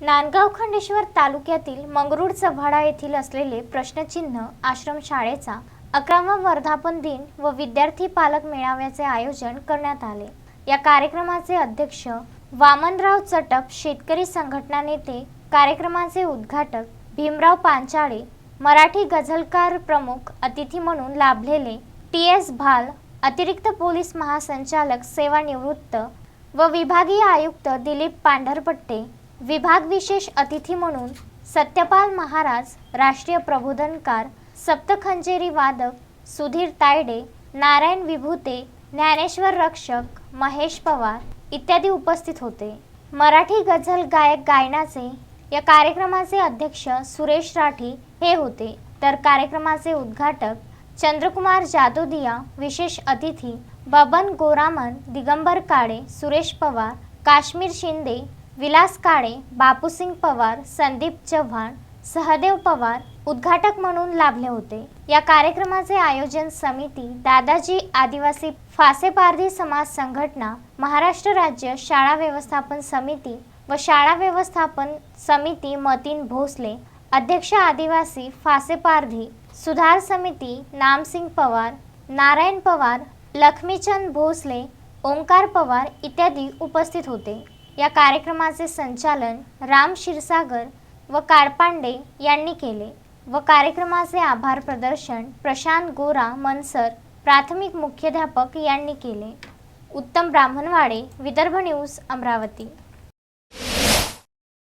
नांदगाव खंडेश्वर तालुक्यातील मंगरूळ चव्हाडा येथील असलेले प्रश्नचिन्ह आश्रमशाळेचा अकरावा वर्धापन दिन व विद्यार्थी पालक मेळाव्याचे आयोजन करण्यात आले. या कार्यक्रमाचे अध्यक्ष वामनराव चटप शेतकरी संघटना नेते कार्यक्रमाचे उद्घाटक भीमराव पांचाळे मराठी गझलकार प्रमुख अतिथी म्हणून लाभलेले टी एस भाल अतिरिक्त पोलीस महासंचालक सेवानिवृत्त व विभागीय आयुक्त दिलीप पांढरपट्टे विभाग विशेष अतिथी म्हणून सत्यपाल महाराज राष्ट्रीय प्रबोधनकार सप्तखंजेरी वादक सुधीर तायडे नारायण विभूते ज्ञानेश्वर रक्षक महेश पवार इत्यादी उपस्थित होते. मराठी गझल गायक गायनाचे या कार्यक्रमाचे अध्यक्ष सुरेश राठी हे होते. तर कार्यक्रमाचे उद्घाटक चंद्रकुमार जादोदिया विशेष अतिथी बबन गोरामन दिगंबर काळे सुरेश पवार काश्मीर शिंदे विलास काळे बापूसिंग पवार संदीप चव्हाण सहदेव पवार उद्घाटक म्हणून लाभले होते. या कार्यक्रमाचे आयोजन समिती दादाजी आदिवासी फासेपारधी समाज संघटना महाराष्ट्र राज्य शाळा व्यवस्थापन समिती व शाळा व्यवस्थापन समिती मतीन भोसले अध्यक्ष आदिवासी फासेपारधी सुधार समिती नामसिंग पवार नारायण पवार लक्ष्मीचंद भोसले ओंकार पवार इत्यादी उपस्थित होते. या कार्यक्रमाचे संचालन राम क्षीरसागर व काळपांडे यांनी केले व कार्यक्रमाचे आभार प्रदर्शन प्रशांत गोरा मनसर प्राथमिक मुख्याध्यापक यांनी केले. उत्तम ब्राह्मणवाडे विदर्भ न्यूज अमरावती.